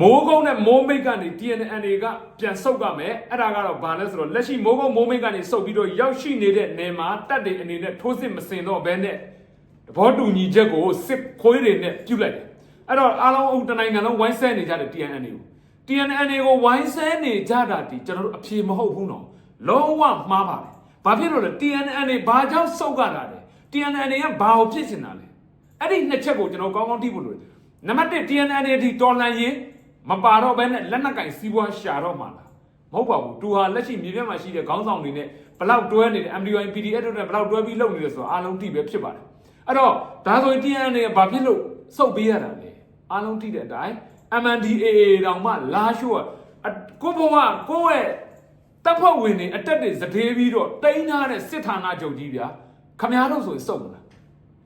မိုးကုန်းနဲ့မိုးမိတ်ကနေ TNN ကပြန်ဆုတ်ကမယ်အဲ့ဒါကတော့ဘာလဲဆိုတော့လက်ရှိမိုးကုန်းမိုးမိတ်ကနေဆုတ်ပြီးတော့ရောက်ရှိနေတဲ့နေမှာတက်တွေအနေနဲ့ထိုးစစ်မစင်တော့ဘဲနဲ့သဘောတူညီချက်ကိုစစ်ခွေးတွေနဲ့ပြုတ်လိုက်တယ်အဲ့တော့အားလုံးအုပ်တနိုင်ငံလုံးဝိုင်းဆဲနေကြတယ် TNN ကို TNN ကိုဝိုင်းဆဲနေကြတာဒီကျွန်တော်တို့အဖြေမဟုတ်ဘူးနော်လုံးဝမှားပါတယ်ဘာဖြစ်လို့လဲ TNN ဘာကြောင့်ဆုတ်ကြတာလဲ TNN ကဘာကိုဖြစ်နေတာလဲအဲ့ဒီနှစ်ချက်ကိုကျွန်တော်ကောင်းကောင်းသိဖို့လိုတယ်နံပါတ်1 TNN ဒီတော်လန်ရင် မပါတော့ဘဲနဲ့လက်နက်ကင်စီးပွားရှာတော့မှာလားမဟုတ်ပါဘူးသူဟာလက်ရှိမြေပြတ်မှာရှိတဲ့ခေါင်းဆောင်တွေနဲ့ဘလောက်တွဲနေတယ် MDY PDF တို့နဲ့ဘလောက်တွဲပြီးလုပ်နေတယ်ဆိုတော့အားလုံးသိပဲဖြစ်ပါတယ်အဲ့တော့ဒါဆိုရင် TNN ကဘာဖြစ်လို့စုပ်ပေးရတာလဲအားလုံးသိတဲ့အတိုင်း MNDAA တောင်မှလာရှိုးအကိုဘဝကိုယ့်ရဲ့တပ်ဖွဲ့ဝင်တွေအတက်တွေစတေးပြီးတော့တိန်းထားတဲ့စစ်ဌာနချုပ်ကြီးဗျာခမားတို့ဆိုရင်စုပ်မလား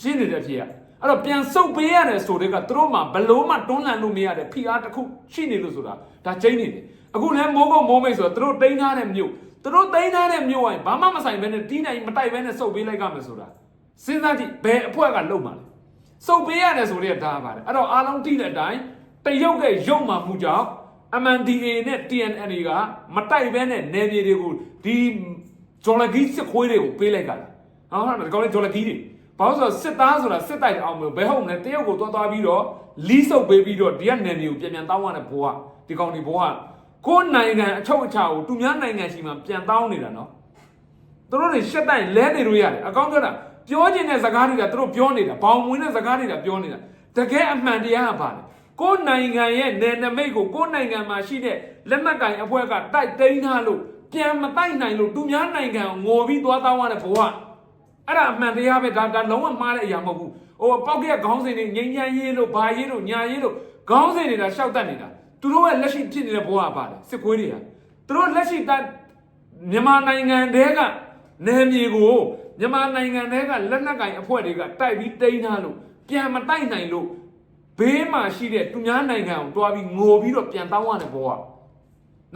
ရှင်းနေတဲ့အဖြစ်က အဲ့တော့ပြန်ဆုတ်ပေးရတယ်ဆိုတဲ့ကသူတို့မှဘလို့မှတွန်းလှန်လို့မရတဲ့ဖိအားတစ်ခုရှိနေလို့ဆိုတာဒါကျင်းနေတယ်အခုလည်းမိုးကုတ်မိုးမိတ်ဆိုတော့သူတို့တိန်းထားတဲ့မြို့သူတို့တိန်းထားတဲ့မြို့ဝိုင်းဘာမှမဆိုင်ဘဲနဲ့တီးနိုင်မတိုက်ဘဲနဲ့ဆုတ်ပေးလိုက်ကမယ်ဆိုတာစဉ်းစားကြည့်ဘယ်အဖွဲ့ကလုံမှာလဲဆုတ်ပေးရတယ်ဆိုတဲ့ဒါပါတယ်အဲ့တော့အားလုံးတီးတဲ့အတိုင်းတရုတ်ရဲ့ရုံမှမှုကြောင့် MNDA နဲ့ TNN ကမတိုက်ဘဲနဲ့နယ်မြေတွေကိုဒီဂျော်လဂီစစ်ခွေးတွေကိုပေးလိုက်ကြတာဟောဟုတ်တယ်ဒီကောင်လေးဂျော်လဂီတွေ ဘာလို့ဆိုတော့စစ်သားဆိုတာစစ်တိုက်အောင်မဘယ်ဟုတ်မလဲတရုတ်ကိုသွားသွားပြီးတော့လီးဆုပ်ပေးပြီးတော့ဒီကနယ်မျိုးပြန်ပြန်တောင်းရတဲ့ဘိုးကဒီကောင်ဒီဘိုးကကိုယ်နိုင်ငံအချုပ်အခြာကိုသူများနိုင်ငံရှိမှပြန်တောင်းနေတာနော်သူတို့တွေရှက်တိုက်လဲနေလို့ရတယ်အကောင်းပြောတာပြောကျင်တဲ့စကားတွေကသူတို့ပြောနေတာဘောင်ဝင်တဲ့စကားတွေကပြောနေတာတကယ်အမှန်တရားကပါလေကိုယ်နိုင်ငံရဲ့နယ်နမိတ်ကိုကိုယ်နိုင်ငံမှာရှိတဲ့လက်နက်ကင်အဖွဲ့ကတိုက်သိမ်းထားလို့ပြန်မတိုက်နိုင်လို့သူများနိုင်ငံကိုငိုပြီးသွားတောင်းရတဲ့ဘိုးက အဲ့ဒါအမှန်တရားပဲဒါဒါလုံးဝမှားတဲ့အရာမဟုတ်ဘူးဟိုပောက်ကရခေါင်းစဉ်တွေငိမ့်ညမ်းရေးလို့ဘာရေးလို့ညာရေးလို့ခေါင်းစဉ်တွေဒါရှောက်တတ်နေတာသူတို့ရဲ့လက်ရှိဖြစ်နေတဲ့ဘဝကပါတယ်စစ်ခွေးတွေဟာသူတို့လက်ရှိတမြန်မာနိုင်ငံတည်းကနယ်မြေကိုမြန်မာနိုင်ငံတည်းကလက်နက်ကင်အဖွဲ့တွေကတိုက်ပြီးတိန်းထားလို့ပြန်မတိုက်နိုင်လို့ဘေးမှာရှိတဲ့သူများနိုင်ငံကိုတွားပြီးငိုပြီးတော့ပြန်တောင်းရတဲ့ဘဝ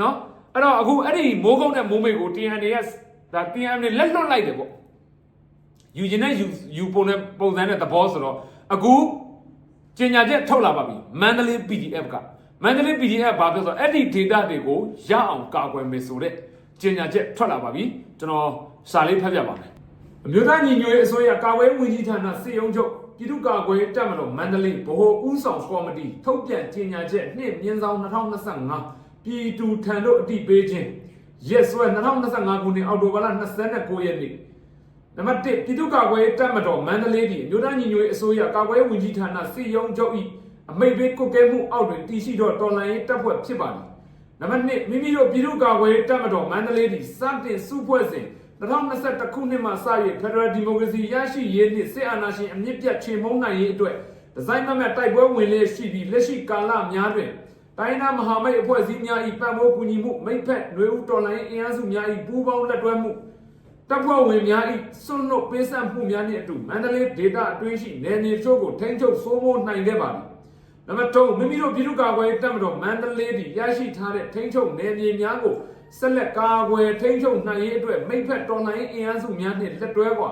နော်အဲ့တော့အခုအဲ့ဒီမိုးကုန်းတဲ့မိုးမိတ်ကို TNA ကဒါ TNA လက်လွတ်လိုက်တယ်ပေါ့ ယူကျင်တဲ့ယူယူပုံနဲ့ပုံစံနဲ့သဘောဆိုတော့အခုကျင်ညာချက်ထုတ်လာပါပြီမန္တလေး PDF ကမန္တလေး PDF ဘာပြောဆိုတော့အဲ့ဒီ data တွေကိုရအောင်ကာကွယ်မယ်ဆိုတဲ့ကျင်ညာချက်ထွက်လာပါပြီကျွန်တော်စာလေးဖတ်ပြပါမယ်အမျိုးသားညီညွတ်ရေးအစိုးရကာကွယ်ဝင်ကြီးဌာနစစ်ရုံးချုပ်ပြည်သူ့ကာကွယ်တပ်မတော်မန္တလေးဗဟိုဦးဆောင်ကော်မတီထုတ်ပြန်ကျင်ညာချက်နှစ်မြင်းဆောင်2025ပြည်သူထံတို့အတိပေးခြင်းရက်စွဲ2025ခုနှစ်အောက်တိုဘာလ29ရက်နေ့ နံပါတ်1ပြည်သူ့ကာကွယ်ရေးတပ်မတော်မန္တလေးပြည်မြို့သားညီညွတ်ရေးအစိုးရကာကွယ်ရေးဝန်ကြီးဌာနစီယုံချုပ်၏အမိတ်ပေးကုတ်ကဲမှုအောက်တွင်တည်ရှိသောတော်လှန်ရေးတပ်ဖွဲ့ဖြစ်ပါသည်နံပါတ်2မိမိတို့ပြည်သူ့ကာကွယ်ရေးတပ်မတော်မန္တလေးပြည်စတင်စုဖွဲ့စဉ်2021ခုနှစ်မှစ၍ Federal Democracy ရရှိရေးနှင့်စစ်အာဏာရှင်အမြင့်ပြတ်ချေမှုန်းနိုင်ရေးအတွက်ဒီဇိုင်းမမတ်တိုက်ပွဲဝင်လျက်ရှိပြီးလက်ရှိကာလများတွင်တိုင်းနာမဟာမိတ်အဖွဲ့အစည်းများ၏ပံ့ပိုးကူညီမှုမိတ်ဖက်ຫນွေဦးတော်လှန်ရေးအင်အားစုများ၏ပူးပေါင်းလက်တွဲမှု တပ်ဖွဲ့ဝင်များ၏စွန့်လွတ်ပေးဆက်မှုများနှင့်အတူမန္တလေးဒေသအတွင်းရှိနယ်မြေချို့ကိုထိန်းချုပ်စိုးမိုးနိုင်ခဲ့ပါသည်။နံပါတ်3မိမိတို့ပြည်သူ့ကာကွယ်ရေးတပ်မတော်မန္တလေးပြည်ရရှိထားတဲ့ထိန်းချုပ်နယ်မြေများကိုဆက်လက်ကာကွယ်ထိန်းချုပ်နိုင်ရေးအတွက်မိတ်ဖက်တော်လှန်ရေးအင်အားစုများနှင့်လက်တွဲကွာ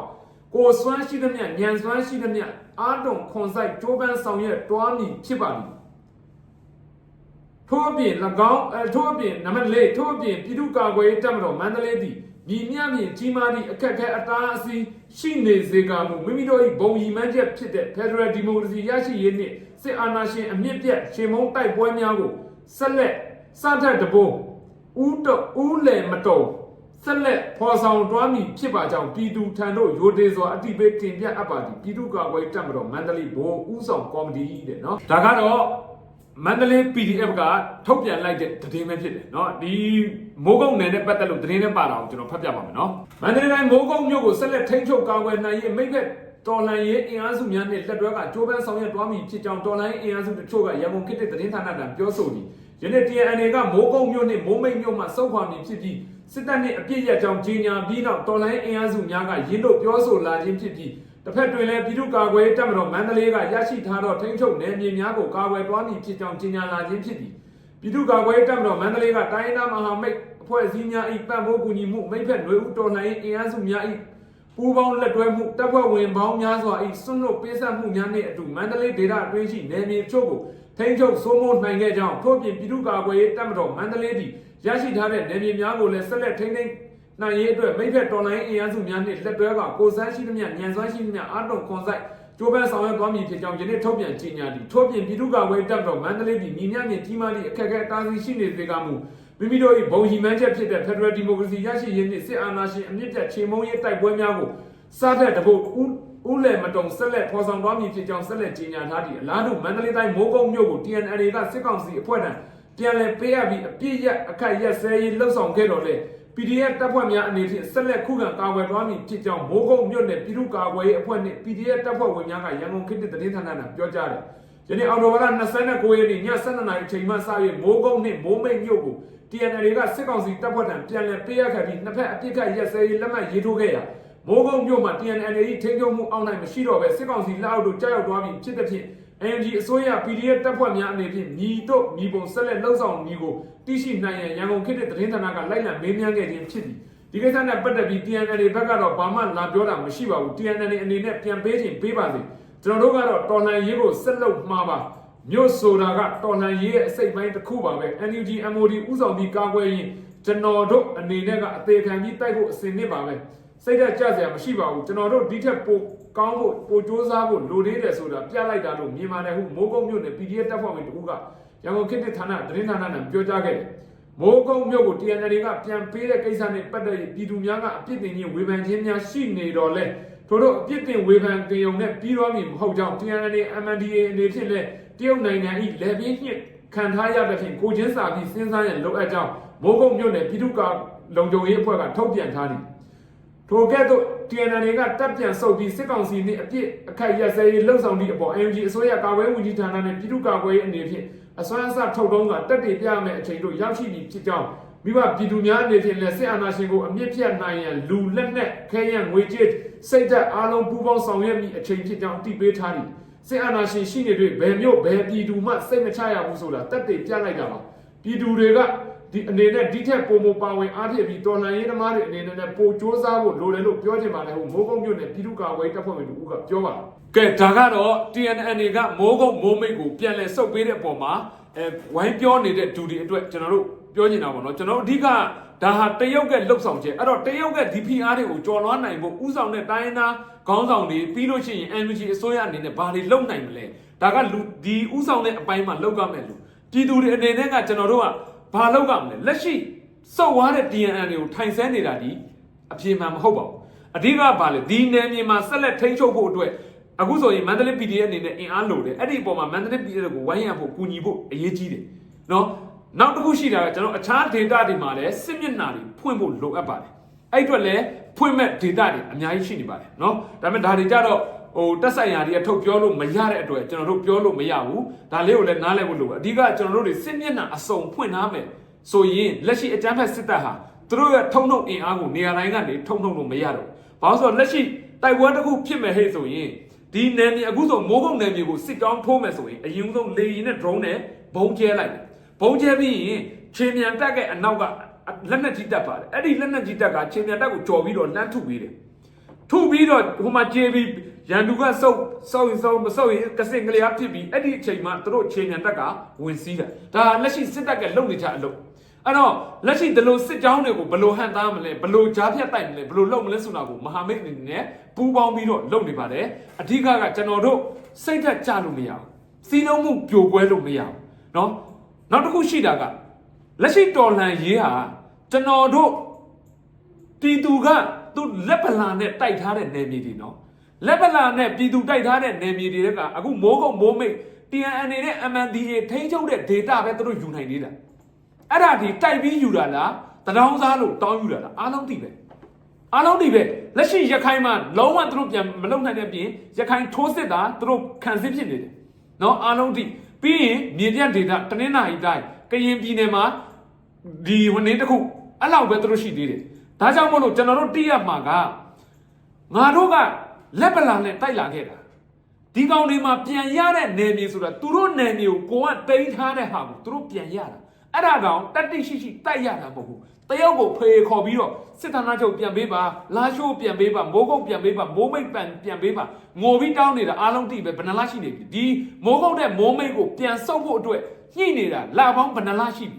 ကိုယ်စွမ်းရှိသမျှဉာဏ်စွမ်းရှိသမျှအားတုံခွန်ဆိုင်ကြိုးပမ်းဆောင်ရွက်တွားမည်ဖြစ်ပါသည်။ထို့အပြင်၎င်းအဲထို့အပြင်နံပါတ်၄ထို့အပြင်ပြည်သူ့ကာကွယ်ရေးတပ်မတော်မန္တလေးသည် မြည်မြမြင့်ကြီးမားသည့်အခက်အခဲအတားအဆီးရှိနေစေကမူမိမိတို့၏ဘုံရည်မှန်းချက်ဖြစ်တဲ့ Federal Democracy ရရှိရေးနှင့်စစ်အာဏာရှင်အမြင့်ပြတ်ရှင်မုံတိုက်ပွဲများကိုဆက်လက်စထက်တဘုံဦးတော့ဦးလယ်မတော်ဆက်လက်ဖော်ဆောင်တွားမည်ဖြစ်ပါကြောင်းပြည်သူထံသို့ရိုသေစွာအတိပေးတင်ပြအပ်ပါသည်ပြည်သူ့ကာကွယ်ရေးတပ်မတော်မန္တလေးဘိုးဦးဆောင်ကော်မတီတဲ့နော်ဒါကတော့ မန္တလေး PDF ကထုတ်ပြန်လိုက်တဲ့သတင်းပဲဖြစ်တယ်เนาะဒီမိုးကုတ်နယ်နဲ့ပတ်သက်လို့သတင်းနဲ့ပါတာကိုကျွန်တော်ဖတ်ပြပါမယ်เนาะမန္တလေးတိုင်းမိုးကုတ်မြို့ကိုဆက်လက်ထိန်းချုပ်ကာကွယ်နိုင်ရေးမိတ်ဖက်တော်လှန်ရေးအင်အားစုများနဲ့လက်တွဲကကြိုးပမ်းဆောင်ရွက်တွားမည်ဖြစ်ကြောင်းတော်လှန်ရေးအင်အားစုတချို့ကရန်ကုန်ခေတ်သစ်သတင်းဌာနကပြောဆိုသည်ယနေ့ TNN ကမိုးကုတ်မြို့နဲ့မိုးမိတ်မြို့မှစုံခွာမည်ဖြစ်ပြီးစစ်တပ်နှင့်အပြစ်ရကြောင်းကြေညာပြီးနောက်တော်လှန်ရေးအင်အားစုများကရင်းတို့ပြောဆိုလာခြင်းဖြစ်ပြီး တစ်ဖက်တွင်လည်းပြည်သူ့ကာကွယ်ရေးတပ်မတော်မန္တလေးကရရှိထားသောထိန်းချုပ်နယ်မြေများကိုကာကွယ်သွားမည်ဖြစ်ကြောင်းကြေညာလာခြင်းဖြစ်သည်ပြည်သူ့ကာကွယ်ရေးတပ်မတော်မန္တလေးကတိုင်းဒေသမဟာမိတ်အဖွဲ့အစည်းများ၏ပံ့ပိုးကူညီမှုမိဖက်ຫນွေဦးတော်လှန်ရေးအင်အားစုများ၏ပူးပေါင်းလက်တွဲမှုတပ်ဖွဲ့ဝင်ပေါင်းများစွာ၏စွန့်လွတ်ပေးဆက်မှုများနှင့်အတူမန္တလေးဒေသအတွင်းရှိနယ်မြေချို့ကိုထိန်းချုပ်စိုးမိုးနိုင်ခဲ့ကြောင်းထို့ပြင်ပြည်သူ့ကာကွယ်ရေးတပ်မတော်မန္တလေးပြည်ရရှိထားတဲ့နယ်မြေများကိုလည်းဆက်လက်ထိန်းသိမ်း နိုင်ရေးအတွက်မိဖက်တော်လိုင်းအင်အားစုများနှင့်လက်တွဲကကိုစန်းရှိသမျှညံစွမ်းရှိသမျှအားထုတ်ခွန်ဆိုင်ကျိုးပန်းဆောင်ရွက်သွားမည်ဖြစ်ကြောင်းယနေ့ထုတ်ပြန်ကြေညာသည်ထို့ပြင်ပြည်သူ့ကာကွယ်ရေးတပ်မတော်မန္တလေးပြည်ညီမျှမြင့်ကြီးမားသည့်အခက်အခဲတားဆီးရှိနေသေးကမူမိမိတို့၏ဘုံရှိမှန်းချက်ဖြစ်တဲ့ Federal Democracy ရရှိရေးနှင့်စစ်အာဏာရှင်အမြင့်ပြတ်ချေမှုန်းရေးတိုက်ပွဲများကိုစားတဲ့တပုတ်ဦးဦးလယ်မတုံဆက်လက်ဖော်ဆောင်သွားမည်ဖြစ်ကြောင်းဆက်လက်ကြေညာထားသည့်အလားတူမန္တလေးတိုင်းမိုးကုတ်မြို့ကို TNL ကစစ်ကောင်စီအဖွဲ့ထံပြန်လည်ပေးအပ်ပြီးအပြည့်ရအခက်ရက်စဲရေးလှုပ်ဆောင်ခဲ့တော်လဲ PDF တပ်ဖွဲ့များအနေဖြင့်ဆက်လက်ခုခံကာကွယ်သွားမည်ဖြစ်ကြောင်းမိုးကုတ်မြို့နယ်ပြည်သူ့ကာကွယ်ရေးအဖွဲ့နှင့် PDF တပ်ဖွဲ့ဝင်များကရန်ကုန်ခေတ်သစ်သတင်းဌာနကပြောကြားတယ်။ယနေ့အော်တိုဘာလ29ရက်နေ့ည7:00နာရီအချိန်မှစ၍မိုးကုတ်နှင့်မိုးမိတ်မြို့ကို TNL ကစစ်ကောင်စီတပ်ဖွဲ့ထံပြန်လည်ပေးအပ်ခဲ့ပြီးနှစ်ဖက်အပြစ်ခတ်ရက်စဲရေးလက်မှတ်ရေးထိုးခဲ့ရာမိုးကုတ်မြို့မှာ TNL ၏ထိန်းချုပ်မှုအောက်၌မရှိတော့ဘဲစစ်ကောင်စီလက်အောက်သို့ကြောက်ရောက်သွားပြီးဖြစ်တဲ့ဖြင့် NG အစိုးရ PDF တပ်ဖွဲ့များအနေဖြင့်ညီတို့ညီပုံဆက်လက်လှုပ်ဆောင်ညီကိုတိရှိနိုင်ရန်ရန်ကုန်ခေတ်တဲ့သတင်းဌာနကလိုက်လံမေးမြန်းခဲ့ခြင်းဖြစ်သည်ဒီကိစ္စနဲ့ပတ်သက်ပြီး TNL ဘက်ကတော့ဘာမှလာပြောတာမရှိပါဘူး TNL အနေနဲ့ပြန်ပေးခြင်းပေးပါစေကျွန်တော်တို့ကတော့တော်လှန်ရေးကိုဆက်လုပ်မှာပါမြို့ဆိုတာကတော်လှန်ရေးရဲ့အစိတ်ပိုင်းတစ်ခုပါပဲ NUG MOD ဥဆောင်ပြီးကာကွယ်ရင်ကျွန်တော်တို့အနေနဲ့ကအသေးခံပြီးတိုက်ဖို့အစဉ်နှစ်ပါပဲစိတ်ဓာတ်ကြစရာမရှိပါဘူးကျွန်တော်တို့ဒီထက်ပို ကောင်းဖို့ပိုစ조사ဖို့လိုသေးတယ်ဆိုတာပြလိုက်တာလို့မြင်ပါတယ်ဟုမိုးကုတ်မြို့နယ် PDF တပ်ဖွဲ့ဝင်တို့ကရန်ကုန်ခေတ်သစ်ဌာနသတင်းဌာနနဲ့ပြောကြားခဲ့တယ်မိုးကုတ်မြို့ကို TNL ကပြန်ပေးတဲ့ကိစ္စနဲ့ပတ်သက်ပြီးပြည်သူများကအပြစ်တင်ခြင်းဝေဖန်ခြင်းများရှိနေတော့လဲတို့တို့အပြစ်တင်ဝေဖန်ကြုံနဲ့ပြီးတော့မည်မဟုတ်ကြောင်း TNL MNDA အနေဖြင့်လဲတရုတ်နိုင်ငံ၏လက်ပြင်းညှစ်ခံထားရတဲ့ဖြင့်ကိုချင်းစာပြီးစဉ်းစားရန်လိုအပ်ကြောင်းမိုးကုတ်မြို့နယ်ပြည်သူ့ကလုံခြုံရေးအဖွဲ့ကထုတ်ပြန်ထားသည်ထိုကဲ့သို့ TNL ကတပ်ပြန်ဆုပ်ပြီးစစ်ကောင်စီနှင့်အပြစ်အခက်ရက်စဲရေးလှုပ်ဆောင်သည့်အပေါ် AMG အစိုးရကာကွယ်ဝန်ကြီးဌာနနှင့်ပြည်သူ့ကာကွယ်ရေးအနေဖြင့်အစွမ်းအစထုတ်တုံးကတက်တည်ပြမယ်အချိန်တို့ရောက်ရှိပြီဖြစ်ကြောင်းမိဘပြည်သူများအနေဖြင့်လက်စစ်အာဏာရှင်ကိုအမြင့်ဖြတ်နိုင်ရန်လူလက်နက်ခဲယံငွေကြေးစိတ်ဓာတ်အားလုံးပူးပေါင်းဆောင်ရွက်မိအချိန်ဖြစ်ကြောင်းတည်ပေးထားသည်စစ်အာဏာရှင်ရှိနေတွေ့ဘယ်မျိုးဘယ်ပြည်သူမှစိတ်မချရဘူးဆိုတာတက်တည်ပြလိုက်တာပါပြည်သူတွေက ဒီအနေနဲ့ဒီထက်ပုံမပါဝင်အားဖြင့်ပြီးတော်လှန်ရေးသမားတွေအနေနဲ့ပိုစ조사ဖို့လိုတယ်လို့ပြောချင်ပါတယ်ဟိုမိုးကုတ်မြို့နယ်ပြည်သူ့ကာကွယ်တပ်ဖွဲ့ဝင်တို့ကပြောပါကဲဒါကတော့ TNN ကမိုးကုတ်မိုးမိတ်ကိုပြန်လဲဆုတ်ပေးတဲ့အပေါ်မှာအဲဝိုင်းပြောနေတဲ့ဒူဒီအတွက်ကျွန်တော်တို့ပြောနေတာပေါ့နော်ကျွန်တော်တို့အဓိကဒါဟာတရုတ်ကလှုပ်ဆောင်ချက်အဲ့တော့တရုတ်က DPR တွေကိုကြော်လွှားနိုင်ဖို့ဥဆောင်တဲ့တိုင်းသားခေါင်းဆောင်တွေပြီးလို့ရှိရင် NUG အစိုးရအနေနဲ့ဘာတွေလုပ်နိုင်မလဲဒါကလူဒီဥဆောင်တဲ့အပိုင်းမှာလုပ်ရမယ်လို့ပြည်သူတွေအနေနဲ့ကကျွန်တော်တို့က ဘာလောက်ရမလဲလက်ရှိစုပ်သွားတဲ့ DNN တွေကိုထိုင်ဆဲနေတာဒီအပြေမှန်မဟုတ်ပါဘူးအဓိကဘာလဲဒီနယ်မြေမှာဆက်လက်ထိန်းချုပ်ဖို့အတွက်အခုဆိုရင်မန္တလေး PDF အနေနဲ့အင်အားလိုတယ်အဲ့ဒီအပေါ်မှာမန္တလေး PDF ကိုဝိုင်းရဖို့ကူညီဖို့အရေးကြီးတယ်နော်နောက်တစ်ခုရှိတာကကျွန်တော်အခြား data တွေမှာလည်းစစ်မျက်နှာတွေဖွင့်ဖို့လိုအပ်ပါတယ်အဲ့အတွက်လည်းဖွင့်မဲ့ data တွေအများကြီးရှိနေပါတယ်နော်ဒါပေမဲ့ဒါတွေကြတော့ ဟိုတက်ဆိုင်ရာတွေကထုတ်ပြောလို့မရတဲ့အတွက်ကျွန်တော်တို့ပြောလို့မရဘူးဒါလေးကိုလည်းနားလည်ဖို့လိုအဓိကကျွန်တော်တို့တွေစစ်မျက်နှာအစုံဖွင့်ထားမယ်ဆိုရင်လက်ရှိအကြမ်းဖက်စစ်တပ်ဟာသူတို့ရဲ့ထုံထုံအင်အားကိုနေရာတိုင်းကနေထုံထုံလို့မရတော့ဘာလို့ဆိုတော့လက်ရှိတိုက်ပွဲတစ်ခုဖြစ်မဲ့ဟဲ့ဆိုရင်ဒီနယ်မြေအခုဆိုမိုးကုတ်နယ်မြေကိုစစ်ကြောင်းထိုးမယ်ဆိုရင်အရင်ဆုံးလေရင်နဲ့ drone နဲ့ဘုံကျဲလိုက်တယ်ဘုံကျဲပြီးရင်ခြေမြန်တက်ကအနောက်ကလက်နက်ကြီးတက်ပါတယ်အဲ့ဒီလက်နက်ကြီးတက်ကခြေမြန်တက်ကိုကြော်ပြီးတော့လှမ်းထုပေးတယ်ထုပြီးတော့ဟိုမှာကျေးပြီး ရန်သူကစုပ်စုပ်စုပ်မစုပ်ရင်ကစင်ကလေးအဖြစ်ပြီးအဲ့ဒီအချိန်မှာသူတို့အချိန်ညာတက်ကဝင်စည်းတာဒါလက်ရှိစစ်တပ်ကလုံနေကြအလုပ်အဲ့တော့လက်ရှိဒီလိုစစ်ကြောင်းတွေကိုဘယ်လိုဟန်သားမလဲဘယ်လိုကြားဖြတ်တိုက်မလဲဘယ်လိုလုပ်မလဲဆိုတာကိုမဟာမိတ်အနေနဲ့ပူးပေါင်းပြီးတော့လုပ်နေပါတယ်အဓိကကကျွန်တော်တို့စိတ်ဓာတ်ကြလို့မရဘူးစီးလုံးမှုပြိုကွဲလို့မရဘူးเนาะနောက်တစ်ခုရှိတာကလက်ရှိတော်လှန်ရေးဟာကျွန်တော်တို့ ပြည်သူကသူလက်ပလာနဲ့တိုက်ထားတဲ့နယ်မြေတွေနော် လက်ပလာနဲ့ပြည်သူတိုက်ထားတဲ့နယ်မြေတွေကအခုမိုးကုတ်မိုးမိတ် TNN နဲ့ MNDA ထိန်းချုပ်တဲ့ data ပဲသူတို့ယူနိုင်နေတာအဲ့ဒါဒီတိုက်ပြီးယူတာလားတဒေါင်းစားလို့တောင်းယူတာလားအားလုံးသိပဲအားလုံးသိပဲလက်ရှိရခိုင်မှာလုံးဝသူတို့ပြန်မလုံနိုင်တဲ့ပြင်ရခိုင်ထိုးစစ်တာသူတို့ခံစစ်ဖြစ်နေတယ်နော်အားလုံးသိပြီးရင်မြေပြန့် data တနင်္လာရီတိုင်းကရင်ပြည်နယ်မှာဒီဝန်နေတစ်ခုအဲ့လောက်ပဲသူတို့ရှိသေးတယ်ဒါကြောင့်မို့လို့ကျွန်တော်တို့တိရမှာကငါတို့က လက်ပလာနဲ့တိုက်လာခဲ့တာဒီကောင်တွေမှာပြန်ရတဲ့နယ်မြေဆိုတာသူတို့နယ်မြေကိုကိုကတိန်းထားတဲ့ဟာကိုသူတို့ပြန်ရတာအဲ့ဒါတောင်တတိရှိရှိတိုက်ရတာမဟုတ်ဘူးတယောက်ကိုဖေခေါ်ပြီးတော့စစ်ဌာနချုပ်ပြန်ပေးပါလာရှိုးပြန်ပေးပါမိုးကုတ်ပြန်ပေးပါမိုးမိတ်ပြန်ပြန်ပေးပါငိုပြီးတောင်းနေတာအားလုံးတိပဲဘယ်နှလားရှိနေပြီဒီမိုးကုတ်တဲ့မိုးမိတ်ကိုပြန်ဆုပ်ဖို့အတွက်ညှိနေတာလာပေါင်းဘယ်နှလားရှိပြီ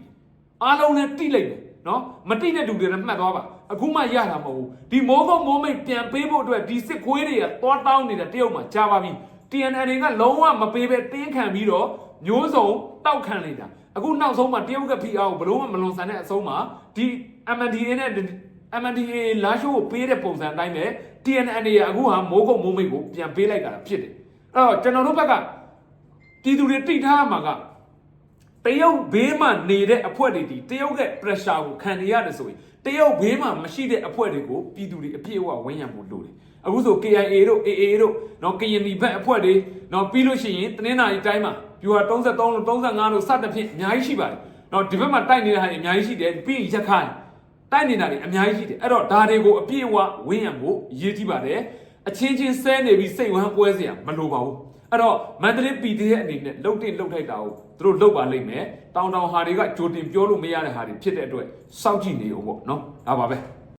အားလုံးလည်းတိလိုက်တယ် နော်မတိတဲ့လူတွေလည်းမှတ်သွားပါအခုမှရတာမဟုတ်ဘူးဒီမိုးကုတ်မိုးမိတ်ပြန်ပေးဖို့အတွက်ဒီစစ်ခွေးတွေကသွားတောင်းနေတာတရုတ်မှာကြားပါပြီ TNN ကလုံးဝမပေးပဲတင်းခံပြီးတော့မျိုးစုံတောက်ခံနေတာအခုနောက်ဆုံးမှာတရုတ်ကဖိအားကိုဘလို့မှမလွန်ဆန်တဲ့အဆုံးမှာဒီ MNDA နဲ့ MNDA လာရှိုးကိုပေးတဲ့ပုံစံအတိုင်းပဲ TNN ကအခုဟာမိုးကုတ်မိုးမိတ်ကိုပြန်ပေးလိုက်တာဖြစ်တယ်အဲ့တော့ကျွန်တော်တို့ဘက်ကပြည်သူတွေတိတ်ထားမှာက တရုတ်ဘေးမှာနေတဲ့အဖွဲ့တွေဒီတရုတ်ရဲ့ pressure ကိုခံနေရတယ်ဆိုရင်တရုတ်ဘေးမှာမရှိတဲ့အဖွဲ့တွေကိုပြည်သူတွေအပြည့်အဝဝန်းရံဖို့လိုတယ်အခုဆို KIA တို့ AA တို့နော်ကရင်နီဘက်အဖွဲ့တွေနော်ပြီးလို့ရှိရင်တနင်္လာရီတိုင်းမှာပြူဟာ33လို့35လို့စသဖြင့်အများကြီးရှိပါတယ်နော်ဒီဘက်မှာတိုက်နေတဲ့ဟာတွေအများကြီးရှိတယ်ပြီးရင်ရက်ခိုင်တိုက်နေတာတွေအများကြီးရှိတယ်အဲ့တော့ဒါတွေကိုအပြည့်အဝဝန်းရံဖို့အရေးကြီးပါတယ်အချင်းချင်းဆဲနေပြီးစိတ်ဝမ်းပွဲစရာမလိုပါဘူး အဲ့တော့မန္တလေးပြည်သေးရဲ့အနေနဲ့လှုပ်တင်လှုပ်ထိုက်တာကိုသူတို့လှုပ်ပါလိမ့်မယ်တောင်တောင်ဟာတွေကကြိုတင်ပြောလို့မရတဲ့ဟာတွေဖြစ်တဲ့အတွက်စောင့်ကြည့်နေအောင်ပေါ့နော်ဒါပါပဲ